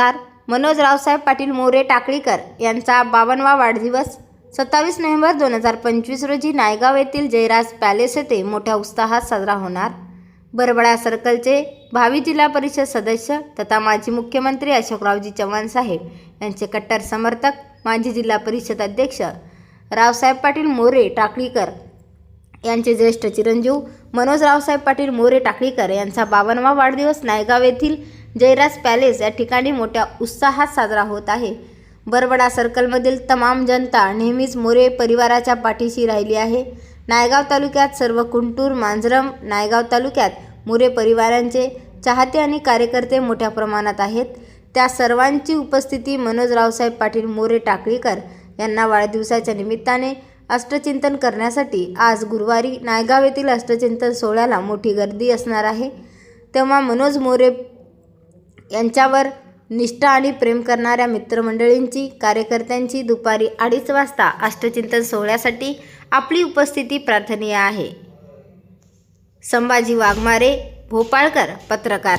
नमस्कार मनोज रावसाहेब पाटील मोरे टाकळीकर यांचा बावनवा वाढदिवस सत्तावीस नोव्हेंबर दोन हजार पंचवीस रोजी नायगाव येथील जयराज पॅलेस येथे मोठ्या उत्साहात साजरा होणार. बरबडा सर्कलचे भावी जिल्हा परिषद सदस्य तथा माजी मुख्यमंत्री अशोकरावजी चव्हाण साहेब यांचे कट्टर समर्थक माजी जिल्हा परिषद अध्यक्ष रावसाहेब पाटील मोरे टाकळीकर यांचे ज्येष्ठ चिरंजीव मनोज रावसाहेब पाटील मोरे टाकळीकर यांचा बावनवा वाढदिवस नायगाव येथील जयराज पॅलेस या ठिकाणी मोठ्या उत्साहात साजरा होत आहे. बरबडा सर्कलमधील तमाम जनता नेहमीच मोरे परिवाराच्या पाठीशी राहिली आहे. नायगाव तालुक्यात सर्व कुंटूर मांजरम नायगाव तालुक्यात मोरे परिवारांचे चाहते आणि कार्यकर्ते मोठ्या प्रमाणात आहेत. त्या सर्वांची उपस्थिती मनोज रावसाहेब पाटील मोरे टाकळीकर यांना वाढदिवसाच्या निमित्ताने अष्टचिंतन करण्यासाठी आज गुरुवारी नायगाव येथील अष्टचिंतन सोहळ्याला मोठी गर्दी असणार आहे. तेव्हा मनोज मोरे यांच्यावर निष्ठा आणि प्रेम करणाऱ्या मित्रमंडळींची कार्यकर्त्यांची दुपारी अडीच वाजता अष्टचिंतन सोहळ्यासाठी आपली उपस्थिती प्रार्थनीय आहे. संभाजी वाघमारे भोपाळकर पत्रकार